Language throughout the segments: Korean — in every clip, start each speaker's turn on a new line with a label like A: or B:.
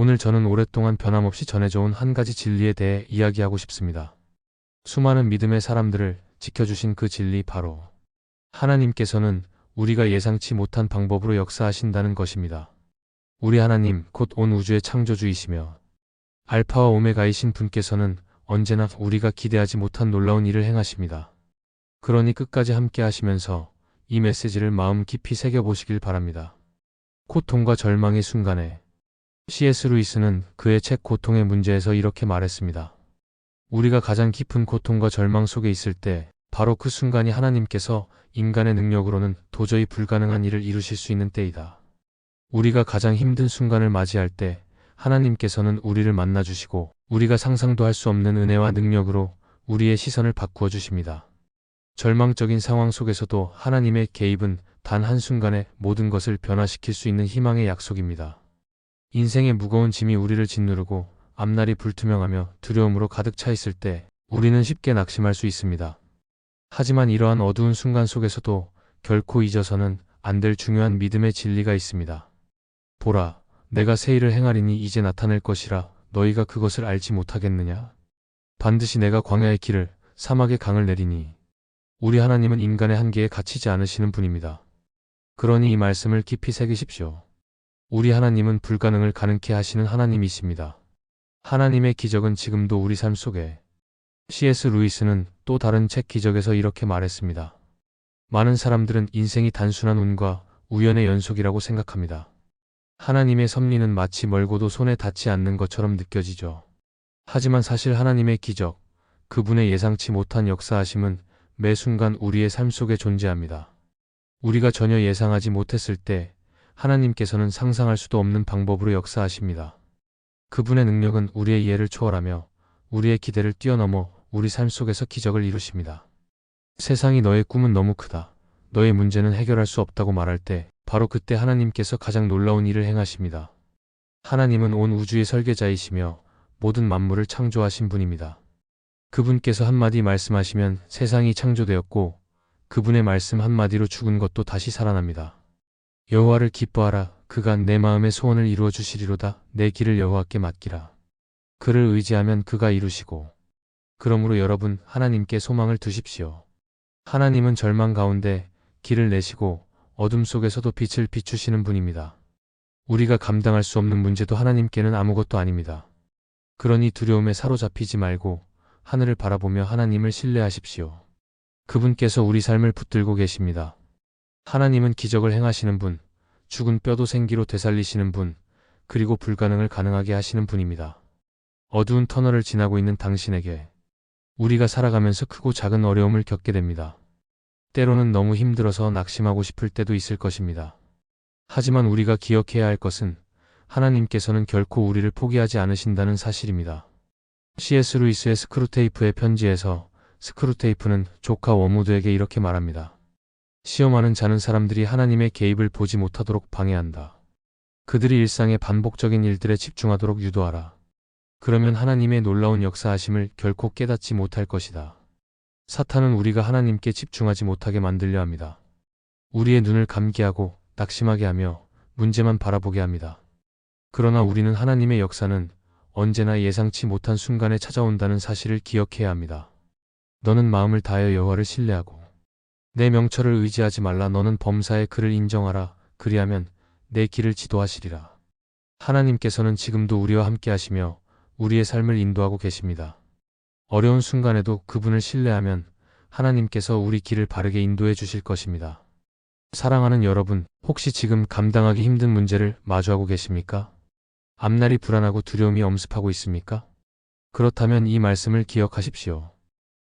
A: 오늘 저는 오랫동안 변함없이 전해져온 한 가지 진리에 대해 이야기하고 싶습니다. 수많은 믿음의 사람들을 지켜주신 그 진리 바로 하나님께서는 우리가 예상치 못한 방법으로 역사하신다는 것입니다. 우리 하나님 곧 온 우주의 창조주이시며 알파와 오메가이신 분께서는 언제나 우리가 기대하지 못한 놀라운 일을 행하십니다. 그러니 끝까지 함께 하시면서 이 메시지를 마음 깊이 새겨보시길 바랍니다. 고통과 절망의 순간에 C.S. 루이스는 그의 책 고통의 문제에서 이렇게 말했습니다. 우리가 가장 깊은 고통과 절망 속에 있을 때 바로 그 순간이 하나님께서 인간의 능력으로는 도저히 불가능한 일을 이루실 수 있는 때이다. 우리가 가장 힘든 순간을 맞이할 때 하나님께서는 우리를 만나 주시고 우리가 상상도 할 수 없는 은혜와 능력으로 우리의 시선을 바꾸어 주십니다. 절망적인 상황 속에서도 하나님의 개입은 단 한순간에 모든 것을 변화시킬 수 있는 희망의 약속입니다. 인생의 무거운 짐이 우리를 짓누르고 앞날이 불투명하며 두려움으로 가득 차 있을 때 우리는 쉽게 낙심할 수 있습니다. 하지만 이러한 어두운 순간 속에서도 결코 잊어서는 안 될 중요한 믿음의 진리가 있습니다. 보라, 내가 새 일을 행하리니 이제 나타낼 것이라 너희가 그것을 알지 못하겠느냐? 반드시 내가 광야의 길을 사막의 강을 내리니 우리 하나님은 인간의 한계에 갇히지 않으시는 분입니다. 그러니 이 말씀을 깊이 새기십시오. 우리 하나님은 불가능을 가능케 하시는 하나님이십니다. 하나님의 기적은 지금도 우리 삶 속에 C.S. 루이스는 또 다른 책 기적에서 이렇게 말했습니다. 많은 사람들은 인생이 단순한 운과 우연의 연속이라고 생각합니다. 하나님의 섭리는 마치 멀고도 손에 닿지 않는 것처럼 느껴지죠. 하지만 사실 하나님의 기적, 그분의 예상치 못한 역사하심은 매 순간 우리의 삶 속에 존재합니다. 우리가 전혀 예상하지 못했을 때 하나님께서는 상상할 수도 없는 방법으로 역사하십니다. 그분의 능력은 우리의 이해를 초월하며 우리의 기대를 뛰어넘어 우리 삶 속에서 기적을 이루십니다. 세상이 너의 꿈은 너무 크다. 너의 문제는 해결할 수 없다고 말할 때 바로 그때 하나님께서 가장 놀라운 일을 행하십니다. 하나님은 온 우주의 설계자이시며 모든 만물을 창조하신 분입니다. 그분께서 한마디 말씀하시면 세상이 창조되었고 그분의 말씀 한마디로 죽은 것도 다시 살아납니다. 여호와를 기뻐하라 그가 내 마음의 소원을 이루어 주시리로다 내 길을 여호와께 맡기라. 그를 의지하면 그가 이루시고 그러므로 여러분 하나님께 소망을 두십시오. 하나님은 절망 가운데 길을 내시고 어둠 속에서도 빛을 비추시는 분입니다. 우리가 감당할 수 없는 문제도 하나님께는 아무것도 아닙니다. 그러니 두려움에 사로잡히지 말고 하늘을 바라보며 하나님을 신뢰하십시오. 그분께서 우리 삶을 붙들고 계십니다. 하나님은 기적을 행하시는 분, 죽은 뼈도 생기로 되살리시는 분, 그리고 불가능을 가능하게 하시는 분입니다. 어두운 터널을 지나고 있는 당신에게 우리가 살아가면서 크고 작은 어려움을 겪게 됩니다. 때로는 너무 힘들어서 낙심하고 싶을 때도 있을 것입니다. 하지만 우리가 기억해야 할 것은 하나님께서는 결코 우리를 포기하지 않으신다는 사실입니다. C.S. 루이스의 스크루테이프의 편지에서 스크루테이프는 조카 워무드에게 이렇게 말합니다. 시험하는 자는 사람들이 하나님의 개입을 보지 못하도록 방해한다. 그들이 일상의 반복적인 일들에 집중하도록 유도하라. 그러면 하나님의 놀라운 역사하심을 결코 깨닫지 못할 것이다. 사탄은 우리가 하나님께 집중하지 못하게 만들려 합니다. 우리의 눈을 감게 하고 낙심하게 하며 문제만 바라보게 합니다. 그러나 우리는 하나님의 역사는 언제나 예상치 못한 순간에 찾아온다는 사실을 기억해야 합니다. 너는 마음을 다하여 여호와를 신뢰하고 내 명철을 의지하지 말라 너는 범사의 그를 인정하라 그리하면 내 길을 지도하시리라. 하나님께서는 지금도 우리와 함께 하시며 우리의 삶을 인도하고 계십니다. 어려운 순간에도 그분을 신뢰하면 하나님께서 우리 길을 바르게 인도해 주실 것입니다. 사랑하는 여러분, 혹시 지금 감당하기 힘든 문제를 마주하고 계십니까? 앞날이 불안하고 두려움이 엄습하고 있습니까? 그렇다면 이 말씀을 기억하십시오.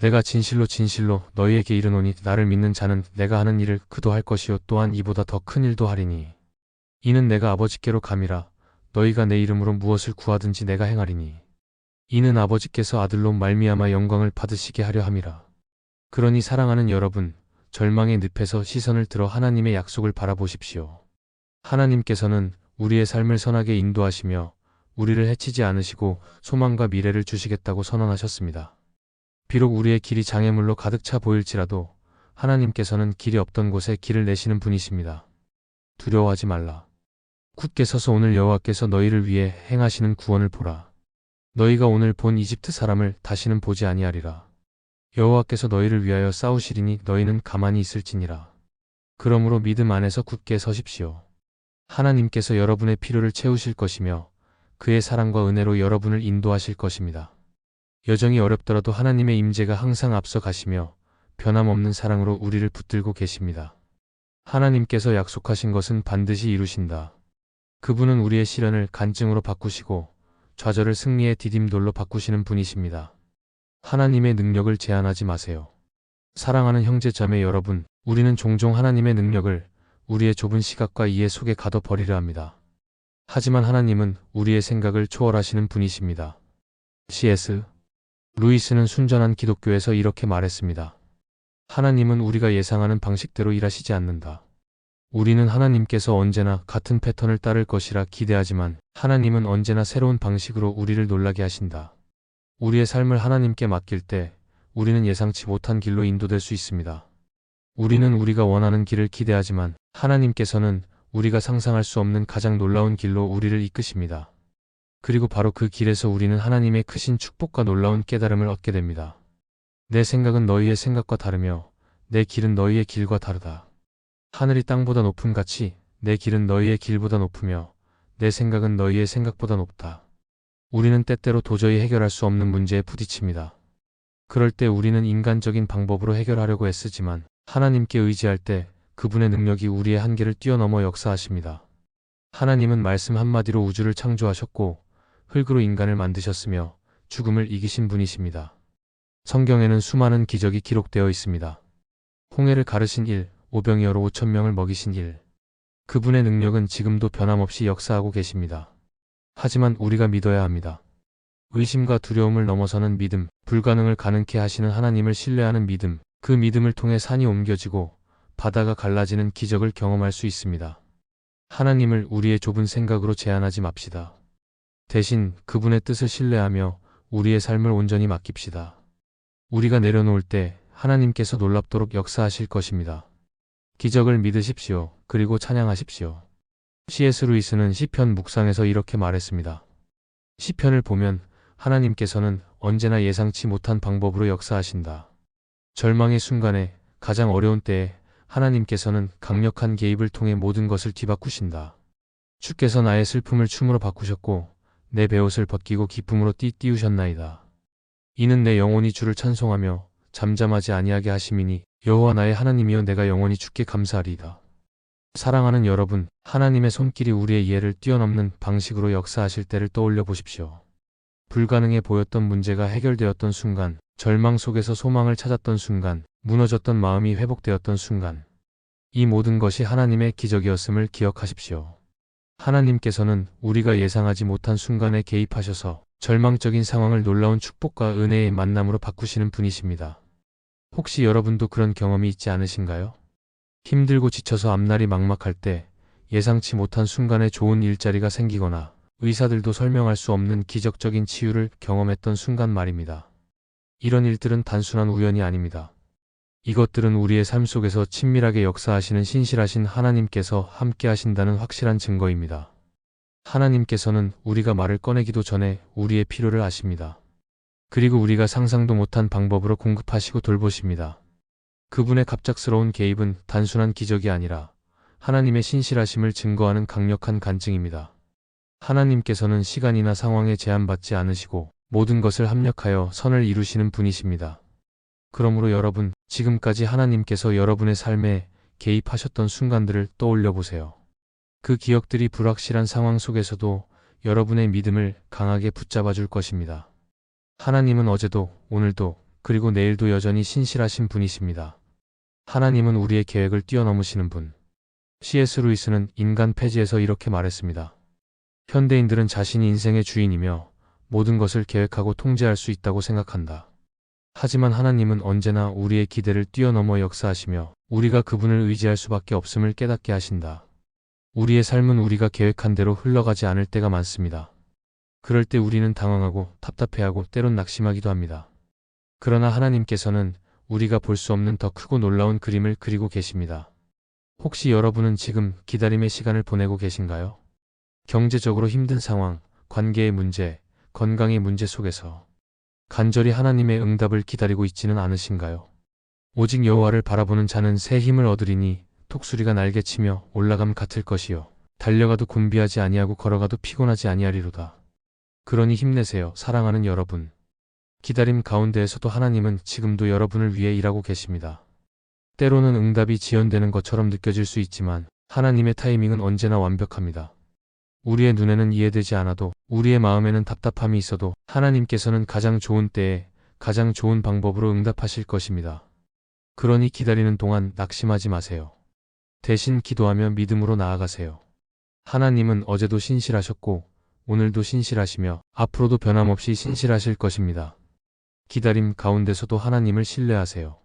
A: 내가 진실로 진실로 너희에게 이르노니 나를 믿는 자는 내가 하는 일을 그도 할 것이요 또한 이보다 더 큰 일도 하리니 이는 내가 아버지께로 감이라 너희가 내 이름으로 무엇을 구하든지 내가 행하리니 이는 아버지께서 아들로 말미암아 영광을 받으시게 하려 함이라 그러니 사랑하는 여러분 절망의 늪에서 시선을 들어 하나님의 약속을 바라보십시오. 하나님께서는 우리의 삶을 선하게 인도하시며 우리를 해치지 않으시고 소망과 미래를 주시겠다고 선언하셨습니다. 비록 우리의 길이 장애물로 가득 차 보일지라도 하나님께서는 길이 없던 곳에 길을 내시는 분이십니다. 두려워하지 말라. 굳게 서서 오늘 여호와께서 너희를 위해 행하시는 구원을 보라. 너희가 오늘 본 이집트 사람을 다시는 보지 아니하리라. 여호와께서 너희를 위하여 싸우시리니 너희는 가만히 있을지니라. 그러므로 믿음 안에서 굳게 서십시오. 하나님께서 여러분의 필요를 채우실 것이며 그의 사랑과 은혜로 여러분을 인도하실 것입니다. 여정이 어렵더라도 하나님의 임재가 항상 앞서 가시며 변함없는 사랑으로 우리를 붙들고 계십니다. 하나님께서 약속하신 것은 반드시 이루신다. 그분은 우리의 시련을 간증으로 바꾸시고 좌절을 승리의 디딤돌로 바꾸시는 분이십니다. 하나님의 능력을 제한하지 마세요. 사랑하는 형제 자매 여러분, 우리는 종종 하나님의 능력을 우리의 좁은 시각과 이해 속에 가둬 버리려 합니다. 하지만 하나님은 우리의 생각을 초월하시는 분이십니다. C.S. 루이스는 순전한 기독교에서 이렇게 말했습니다. 하나님은 우리가 예상하는 방식대로 일하시지 않는다. 우리는 하나님께서 언제나 같은 패턴을 따를 것이라 기대하지만 하나님은 언제나 새로운 방식으로 우리를 놀라게 하신다. 우리의 삶을 하나님께 맡길 때 우리는 예상치 못한 길로 인도될 수 있습니다. 우리는 우리가 원하는 길을 기대하지만 하나님께서는 우리가 상상할 수 없는 가장 놀라운 길로 우리를 이끄십니다. 그리고 바로 그 길에서 우리는 하나님의 크신 축복과 놀라운 깨달음을 얻게 됩니다. 내 생각은 너희의 생각과 다르며 내 길은 너희의 길과 다르다. 하늘이 땅보다 높음 같이 내 길은 너희의 길보다 높으며 내 생각은 너희의 생각보다 높다. 우리는 때때로 도저히 해결할 수 없는 문제에 부딪힙니다. 그럴 때 우리는 인간적인 방법으로 해결하려고 애쓰지만 하나님께 의지할 때 그분의 능력이 우리의 한계를 뛰어넘어 역사하십니다. 하나님은 말씀 한마디로 우주를 창조하셨고 흙으로 인간을 만드셨으며 죽음을 이기신 분이십니다. 성경에는 수많은 기적이 기록되어 있습니다. 홍해를 가르신 일, 오병이어로 5천 명을 먹이신 일. 그분의 능력은 지금도 변함없이 역사하고 계십니다. 하지만 우리가 믿어야 합니다. 의심과 두려움을 넘어서는 믿음, 불가능을 가능케 하시는 하나님을 신뢰하는 믿음, 그 믿음을 통해 산이 옮겨지고 바다가 갈라지는 기적을 경험할 수 있습니다. 하나님을 우리의 좁은 생각으로 제한하지 맙시다. 대신 그분의 뜻을 신뢰하며 우리의 삶을 온전히 맡깁시다. 우리가 내려놓을 때 하나님께서 놀랍도록 역사하실 것입니다. 기적을 믿으십시오. 그리고 찬양하십시오. C.S. 루이스는 시편 묵상에서 이렇게 말했습니다. 시편을 보면 하나님께서는 언제나 예상치 못한 방법으로 역사하신다. 절망의 순간에 가장 어려운 때에 하나님께서는 강력한 개입을 통해 모든 것을 뒤바꾸신다. 주께서 나의 슬픔을 춤으로 바꾸셨고 내 베옷을 벗기고 기쁨으로 띠띠우셨나이다. 이는 내 영혼이 주를 찬송하며 잠잠하지 아니하게 하심이니 여호와 나의 하나님이여 내가 영원히 주께 감사하리이다. 사랑하는 여러분, 하나님의 손길이 우리의 이해를 뛰어넘는 방식으로 역사하실 때를 떠올려 보십시오. 불가능해 보였던 문제가 해결되었던 순간, 절망 속에서 소망을 찾았던 순간, 무너졌던 마음이 회복되었던 순간. 이 모든 것이 하나님의 기적이었음을 기억하십시오. 하나님께서는 우리가 예상하지 못한 순간에 개입하셔서 절망적인 상황을 놀라운 축복과 은혜의 만남으로 바꾸시는 분이십니다. 혹시 여러분도 그런 경험이 있지 않으신가요? 힘들고 지쳐서 앞날이 막막할 때 예상치 못한 순간에 좋은 일자리가 생기거나 의사들도 설명할 수 없는 기적적인 치유를 경험했던 순간 말입니다. 이런 일들은 단순한 우연이 아닙니다. 이것들은 우리의 삶 속에서 친밀하게 역사하시는 신실하신 하나님께서 함께 하신다는 확실한 증거입니다. 하나님께서는 우리가 말을 꺼내기도 전에 우리의 필요를 아십니다. 그리고 우리가 상상도 못한 방법으로 공급하시고 돌보십니다. 그분의 갑작스러운 개입은 단순한 기적이 아니라 하나님의 신실하심을 증거하는 강력한 간증입니다. 하나님께서는 시간이나 상황에 제한받지 않으시고 모든 것을 합력하여 선을 이루시는 분이십니다. 그러므로 여러분, 지금까지 하나님께서 여러분의 삶에 개입하셨던 순간들을 떠올려 보세요. 그 기억들이 불확실한 상황 속에서도 여러분의 믿음을 강하게 붙잡아 줄 것입니다. 하나님은 어제도, 오늘도, 그리고 내일도 여전히 신실하신 분이십니다. 하나님은 우리의 계획을 뛰어넘으시는 분. C.S. 루이스는 인간 폐지에서 이렇게 말했습니다. 현대인들은 자신이 인생의 주인이며 모든 것을 계획하고 통제할 수 있다고 생각한다. 하지만 하나님은 언제나 우리의 기대를 뛰어넘어 역사하시며 우리가 그분을 의지할 수밖에 없음을 깨닫게 하신다. 우리의 삶은 우리가 계획한 대로 흘러가지 않을 때가 많습니다. 그럴 때 우리는 당황하고 답답해하고 때론 낙심하기도 합니다. 그러나 하나님께서는 우리가 볼 수 없는 더 크고 놀라운 그림을 그리고 계십니다. 혹시 여러분은 지금 기다림의 시간을 보내고 계신가요? 경제적으로 힘든 상황, 관계의 문제, 건강의 문제 속에서 간절히 하나님의 응답을 기다리고 있지는 않으신가요? 오직 여호와를 바라보는 자는 새 힘을 얻으리니 톡수리가 날개치며 올라감 같을 것이요 달려가도 곤비하지 아니하고 걸어가도 피곤하지 아니하리로다. 그러니 힘내세요, 사랑하는 여러분. 기다림 가운데에서도 하나님은 지금도 여러분을 위해 일하고 계십니다. 때로는 응답이 지연되는 것처럼 느껴질 수 있지만 하나님의 타이밍은 언제나 완벽합니다. 우리의 눈에는 이해되지 않아도 우리의 마음에는 답답함이 있어도 하나님께서는 가장 좋은 때에 가장 좋은 방법으로 응답하실 것입니다. 그러니 기다리는 동안 낙심하지 마세요. 대신 기도하며 믿음으로 나아가세요. 하나님은 어제도 신실하셨고 오늘도 신실하시며 앞으로도 변함없이 신실하실 것입니다. 기다림 가운데서도 하나님을 신뢰하세요.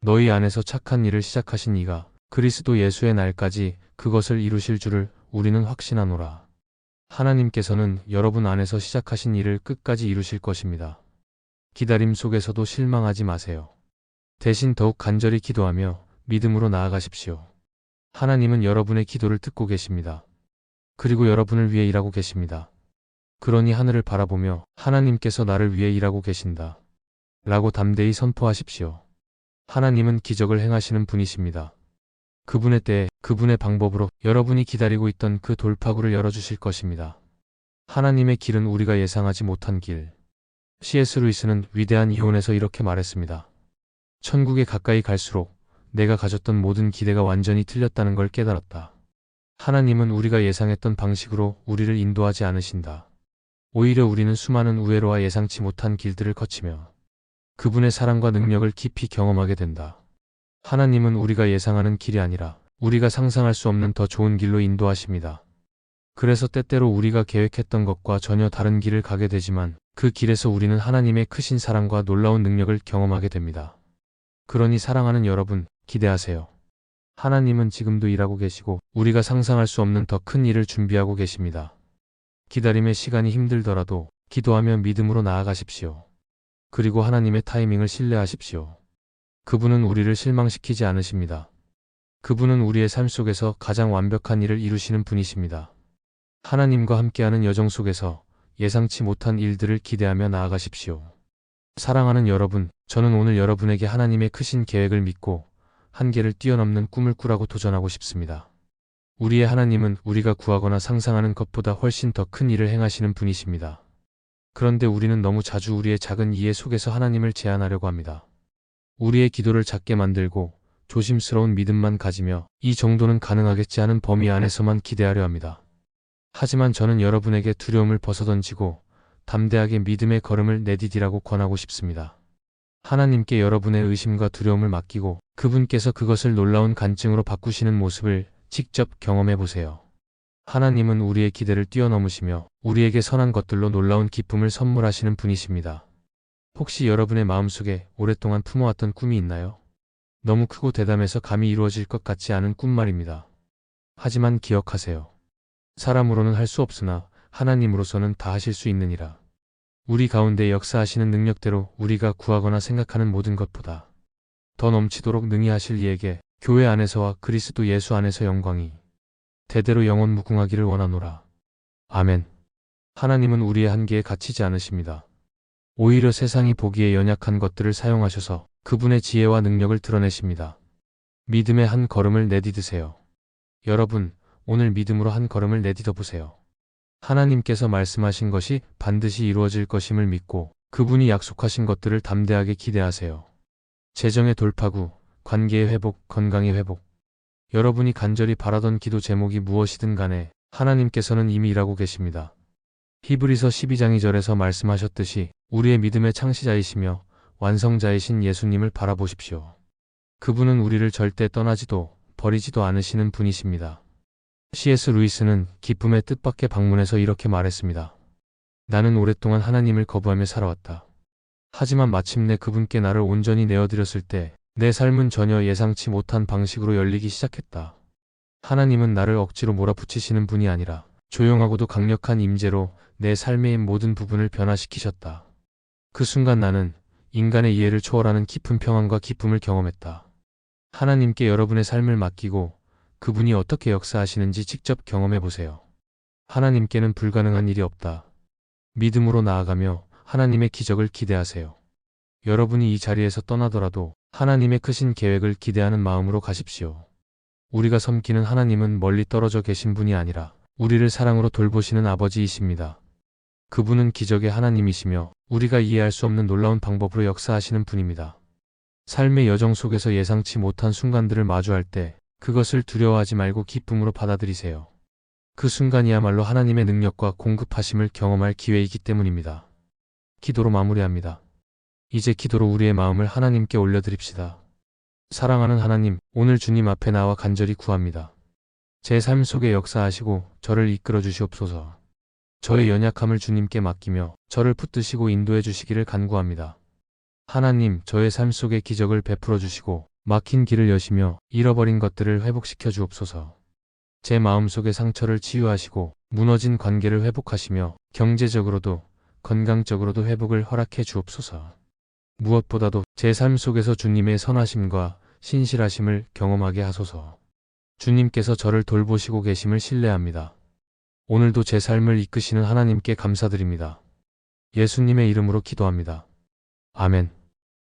A: 너희 안에서 착한 일을 시작하신 이가 그리스도 예수의 날까지 그것을 이루실 줄을 우리는 확신하노라. 하나님께서는 여러분 안에서 시작하신 일을 끝까지 이루실 것입니다. 기다림 속에서도 실망하지 마세요. 대신 더욱 간절히 기도하며 믿음으로 나아가십시오. 하나님은 여러분의 기도를 듣고 계십니다. 그리고 여러분을 위해 일하고 계십니다. 그러니 하늘을 바라보며 하나님께서 나를 위해 일하고 계신다. 라고 담대히 선포하십시오. 하나님은 기적을 행하시는 분이십니다. 그분의 때에 그분의 방법으로 여러분이 기다리고 있던 그 돌파구를 열어주실 것입니다. 하나님의 길은 우리가 예상하지 못한 길. C.S. 루이스는 위대한 이혼에서 이렇게 말했습니다. 천국에 가까이 갈수록 내가 가졌던 모든 기대가 완전히 틀렸다는 걸 깨달았다. 하나님은 우리가 예상했던 방식으로 우리를 인도하지 않으신다. 오히려 우리는 수많은 우회로와 예상치 못한 길들을 거치며 그분의 사랑과 능력을 깊이 경험하게 된다. 하나님은 우리가 예상하는 길이 아니라 우리가 상상할 수 없는 더 좋은 길로 인도하십니다. 그래서 때때로 우리가 계획했던 것과 전혀 다른 길을 가게 되지만 그 길에서 우리는 하나님의 크신 사랑과 놀라운 능력을 경험하게 됩니다. 그러니 사랑하는 여러분, 기대하세요. 하나님은 지금도 일하고 계시고 우리가 상상할 수 없는 더 큰 일을 준비하고 계십니다. 기다림의 시간이 힘들더라도 기도하며 믿음으로 나아가십시오. 그리고 하나님의 타이밍을 신뢰하십시오. 그분은 우리를 실망시키지 않으십니다. 그분은 우리의 삶 속에서 가장 완벽한 일을 이루시는 분이십니다. 하나님과 함께하는 여정 속에서 예상치 못한 일들을 기대하며 나아가십시오. 사랑하는 여러분, 저는 오늘 여러분에게 하나님의 크신 계획을 믿고 한계를 뛰어넘는 꿈을 꾸라고 도전하고 싶습니다. 우리의 하나님은 우리가 구하거나 상상하는 것보다 훨씬 더 큰 일을 행하시는 분이십니다. 그런데 우리는 너무 자주 우리의 작은 이해 속에서 하나님을 제한하려고 합니다. 우리의 기도를 작게 만들고 조심스러운 믿음만 가지며 이 정도는 가능하겠지 하는 범위 안에서만 기대하려 합니다. 하지만 저는 여러분에게 두려움을 벗어던지고 담대하게 믿음의 걸음을 내디디라고 권하고 싶습니다. 하나님께 여러분의 의심과 두려움을 맡기고 그분께서 그것을 놀라운 간증으로 바꾸시는 모습을 직접 경험해 보세요. 하나님은 우리의 기대를 뛰어넘으시며 우리에게 선한 것들로 놀라운 기쁨을 선물하시는 분이십니다. 혹시 여러분의 마음속에 오랫동안 품어왔던 꿈이 있나요? 너무 크고 대담해서 감히 이루어질 것 같지 않은 꿈 말입니다. 하지만 기억하세요. 사람으로는 할 수 없으나 하나님으로서는 다 하실 수 있느니라. 우리 가운데 역사하시는 능력대로 우리가 구하거나 생각하는 모든 것보다 더 넘치도록 능히 하실 이에게 교회 안에서와 그리스도 예수 안에서 영광이 대대로 영원 무궁하기를 원하노라. 아멘. 하나님은 우리의 한계에 갇히지 않으십니다. 오히려 세상이 보기에 연약한 것들을 사용하셔서 그분의 지혜와 능력을 드러내십니다. 믿음의 한 걸음을 내디드세요. 여러분, 오늘 믿음으로 한 걸음을 내디뎌 보세요. 하나님께서 말씀하신 것이 반드시 이루어질 것임을 믿고 그분이 약속하신 것들을 담대하게 기대하세요. 재정의 돌파구, 관계의 회복, 건강의 회복. 여러분이 간절히 바라던 기도 제목이 무엇이든 간에 하나님께서는 이미 일하고 계십니다. 히브리서 12장 2절에서 말씀하셨듯이 우리의 믿음의 창시자이시며 완성자이신 예수님을 바라보십시오. 그분은 우리를 절대 떠나지도 버리지도 않으시는 분이십니다. C.S. 루이스는 기쁨의 뜻밖의 방문에서 이렇게 말했습니다. 나는 오랫동안 하나님을 거부하며 살아왔다. 하지만 마침내 그분께 나를 온전히 내어드렸을 때 내 삶은 전혀 예상치 못한 방식으로 열리기 시작했다. 하나님은 나를 억지로 몰아붙이시는 분이 아니라 조용하고도 강력한 임재로 내 삶의 모든 부분을 변화시키셨다. 그 순간 나는 인간의 이해를 초월하는 깊은 평안과 기쁨을 경험했다. 하나님께 여러분의 삶을 맡기고 그분이 어떻게 역사하시는지 직접 경험해 보세요. 하나님께는 불가능한 일이 없다. 믿음으로 나아가며 하나님의 기적을 기대하세요. 여러분이 이 자리에서 떠나더라도 하나님의 크신 계획을 기대하는 마음으로 가십시오. 우리가 섬기는 하나님은 멀리 떨어져 계신 분이 아니라 우리를 사랑으로 돌보시는 아버지이십니다. 그분은 기적의 하나님이시며 우리가 이해할 수 없는 놀라운 방법으로 역사하시는 분입니다. 삶의 여정 속에서 예상치 못한 순간들을 마주할 때 그것을 두려워하지 말고 기쁨으로 받아들이세요. 그 순간이야말로 하나님의 능력과 공급하심을 경험할 기회이기 때문입니다. 기도로 마무리합니다. 이제 기도로 우리의 마음을 하나님께 올려드립시다. 사랑하는 하나님, 오늘 주님 앞에 나와 간절히 구합니다. 제 삶 속에 역사하시고 저를 이끌어 주시옵소서. 저의 연약함을 주님께 맡기며 저를 붙드시고 인도해 주시기를 간구합니다. 하나님, 저의 삶 속에 기적을 베풀어 주시고 막힌 길을 여시며 잃어버린 것들을 회복시켜 주옵소서. 제 마음속의 상처를 치유하시고 무너진 관계를 회복하시며 경제적으로도 건강적으로도 회복을 허락해 주옵소서. 무엇보다도 제 삶 속에서 주님의 선하심과 신실하심을 경험하게 하소서. 주님께서 저를 돌보시고 계심을 신뢰합니다. 오늘도 제 삶을 이끄시는 하나님께 감사드립니다. 예수님의 이름으로 기도합니다. 아멘.